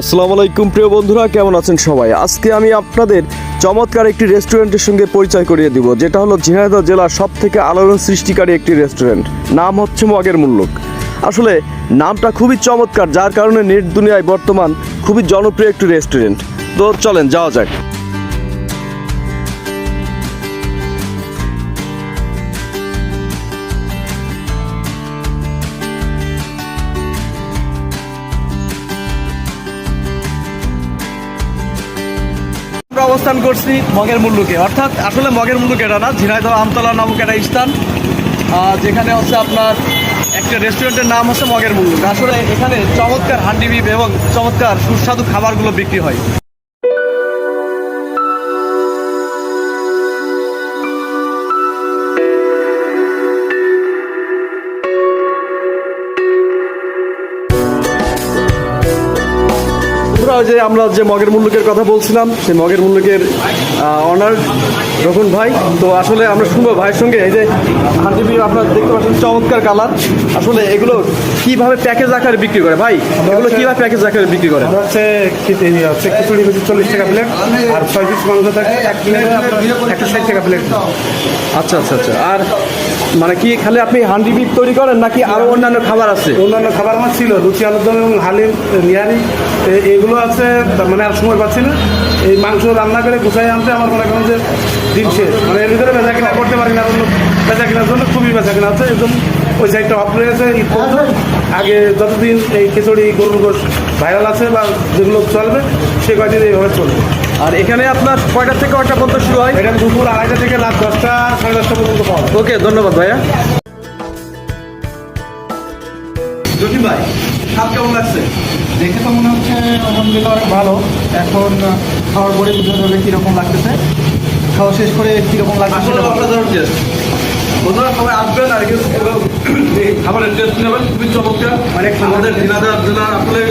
আসসালামু আলাইকুম, প্রিয় বন্ধুরা, কেমন আছেন সবাই? আজকে আমি আপনাদের চমৎকার একটি রেস্টুরেন্টের সঙ্গে পরিচয় করিয়ে দিব, যেটা হলো ঝিনাইদহ জেলার সব থেকে আলোড়ন সৃষ্টিকারী একটি রেস্টুরেন্ট। নাম হচ্ছে মগের মুল্লুক। আসলে, নামটা খুবই চমৎকার, যার কারণে নেট দুনিয়ায় বর্তমান খুবই জনপ্রিয় একটি রেস্টুরেন্ট। তো চলেন, যাওয়া যাক। আমরা অবস্থান করছি মগের মুল্লুকে। অর্থাৎ আসলে মগের মুল্লুক এটা না, ঝিনাইদহ আমতলা নামক একটা স্থান যেখানে হচ্ছে আপনার একটা রেস্টুরেন্টের নাম হচ্ছে মগের মুল্লুক। আসলে এখানে চমৎকার হান্ডি বিপ এবং চমৎকার সুস্বাদু খাবারগুলো বিক্রি হয়। বন্ধুরা, যে আমরা যে মগের মুল্লুকের কথা বলছিলাম সেই মগের মুল্লুকের অনার রকুন ভাই। তো আসলে আমরা শুনব ভাইয়ের সঙ্গে। এই যে হান্ডি বিপ আপনার দেখতে পাচ্ছেন চমৎকার কালার আসলে এগুলো কীভাবে প্যাকেজ আকারে বিক্রি করে? ভাই এগুলো কীভাবে প্যাকেজ আকারে বিক্রি করে? হচ্ছে খিচুড়ি হচ্ছে চল্লিশ টাকা প্লেট আর ছয় পিস মাংস থাকে এক প্লেট একটা ষাট টাকা প্লেট আচ্ছা আচ্ছা আচ্ছা। আর মানে কি খালি আপনি হান্ডি বিপ তৈরি করেন নাকি আরও অন্যান্য খাবার আছে? অন্যান্য খাবার আমার ছিল লুচি আলুরদম এবং হালিম নিয়ারি এগুলো আছে তার মানে আর সময় পাচ্ছি না। এই মাংস রান্না করে গুছাই আনতে আমার মনে করেন যে দিন শেষ। মানে এর ভিতরে বেচা কিনা করতে পারি না বেচা কেনার জন্য খুবই বেচা কিনা আছে একদম ওই সাইডটা অফ রয়েছে ঈদ পর্যন্ত। আগে যতদিন এই খিচুড়ি গরুর গোশ ভাইরাল আছে বা যেগুলো চলবে সে কয়দিন এইভাবে চলবে। আর এখানে আপনার কয়টা থেকে কয়টা পর্যন্ত শুরু হয়? এটা দুপুর আড়াইটা থেকে রাত দশটা সাড়ে দশটা পর্যন্ত পাওয়া ওকে ধন্যবাদ ভাইয়া। জটিল ভাই স্বাদ কেমন লাগছে? দেখে তো মনে হচ্ছে আলহামদুলিল্লাহ অনেক ভালো। এখন খাওয়ার পরে বুঝতে হবে কীরকম লাগতেছে। খাওয়া শেষ করে কীরকম লাগছে। অসাধারণ টেস্ট বন্ধুরা সবাই আসবেন আর খাবারের টেস্ট নেবেন। খুবই চমৎকার। মানে আমাদের দিনাদার জেলার আসলে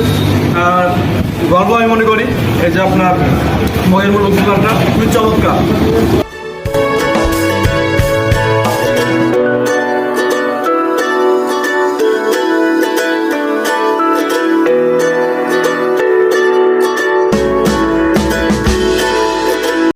গর্ব আমি মনে করি। এই যে আপনার মগের মূল্য দোকানটা খুবই চমৎকার।